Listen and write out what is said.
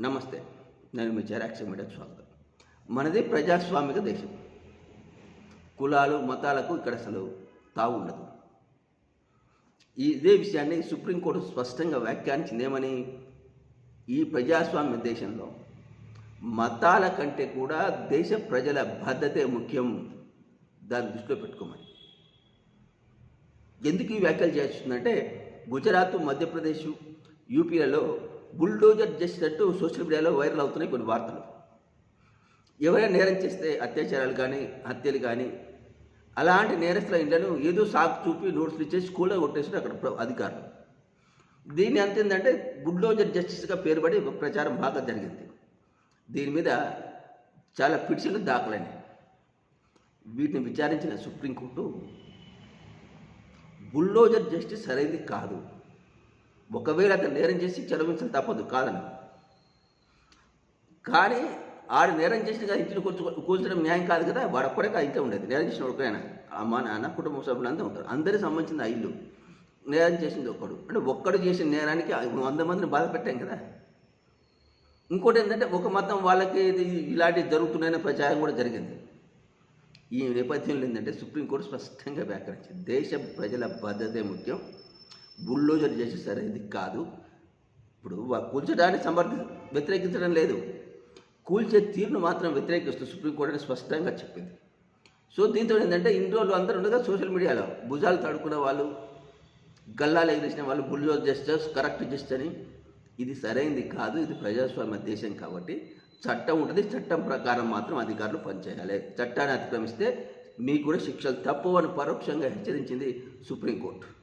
నమస్తే నేను మీ చెరాక్ష మీడియాకు స్వాగతం. మనది ప్రజాస్వామిక దేశం. కులాలు మతాలకు ఇక్కడ అసలు తావు ఉండదు ఈ ఇదే విషయాన్ని సుప్రీంకోర్టు స్పష్టంగా వ్యాఖ్యానించింది ఏమని ఈ ప్రజాస్వామ్య దేశంలో మతాల కంటే కూడా దేశ ప్రజల భద్రతే ముఖ్యం. దాన్ని దృష్టిలో పెట్టుకోమని. ఎందుకు ఈ వ్యాఖ్యలు చేస్తుందంటే గుజరాత్ మధ్యప్రదేశ్ యూపీలలో బుల్డోజర్ చేసినట్టు సోషల్ మీడియాలో వైరల్ అవుతున్నాయి కొన్ని వార్తలు. ఎవరైనా నేరం చేస్తే అత్యాచారాలు కానీ హత్యలు కానీ అలాంటి నేరస్తుల ఇండ్లను ఏదో సాకు చూపి నోట్స్లు ఇచ్చేసి స్కూల్లో కొట్టేసి అక్కడ ప్ర- అధికారులు. దీన్ని అంత ఏంటంటే బుల్డోజర్ జస్టిస్గా పేరుపడి ఒక ప్రచారం బాగా జరిగింది. దీని మీద చాలా పిటిషన్లు దాఖలైనవి వీటిని విచారించిన సుప్రీంకోర్టు బుల్డోజర్ జస్టిస్ సరైనది కాదు. ఒకవేళ అతను నేరం చేసి చదివించడం తప్పదు కాదని కానీ ఆడు నేరం చేసిన కదా ఇంటిని కూర్చు కూర్చడం న్యాయం కాదు కదా వాడు ఒక్కడే కాదు ఉండేది. నేరం చేసిన ఒకడైనా అమ్మ నాన్న కుటుంబ సభ్యులు అంతా ఉంటారు. అందరికి సంబంధించిన ఆ ఇల్లు నేరం చేసింది ఒక్కడు. అంటే ఒక్కడు చేసిన నేరానికి వంద మందిని బాధ పెట్టాం కదా. ఇంకోటి ఏంటంటే ఒక మతం వాళ్ళకి ఇది ఇలాంటివి జరుగుతున్నాయనే ప్రచారం కూడా జరిగింది. ఈ నేపథ్యంలో ఏంటంటే సుప్రీంకోర్టు స్పష్టంగా వ్యాఖ్యానించింది. దేశ ప్రజల భద్రతే ముఖ్యం. బుల్డోజర్ చేసి సరైనది కాదు. ఇప్పుడు కూల్చడాన్ని సమర్థి వ్యతిరేకించడం లేదు. కూల్చే తీరును మాత్రం వ్యతిరేకిస్తూ సుప్రీంకోర్టు స్పష్టంగా చెప్పింది. సో దీంతో ఏంటంటే ఇన్ని రోజులు అందరూ ఉండగా సోషల్ మీడియాలో భుజాలు తడుకున్న వాళ్ళు గల్లాలు ఎగిరేసిన వాళ్ళు బుల్డోజ్ జస్టిస్ కరెక్ట్ జస్ట్ అని ఇది సరైనది కాదు ఇది ప్రజాస్వామ్య దేశం కాబట్టి చట్టం ఉంటుంది చట్టం ప్రకారం మాత్రం అధికారులు పనిచేయాలి. చట్టాన్ని అతిక్రమిస్తే మీకు కూడా శిక్షలు తప్పు అని పరోక్షంగా హెచ్చరించింది సుప్రీంకోర్టు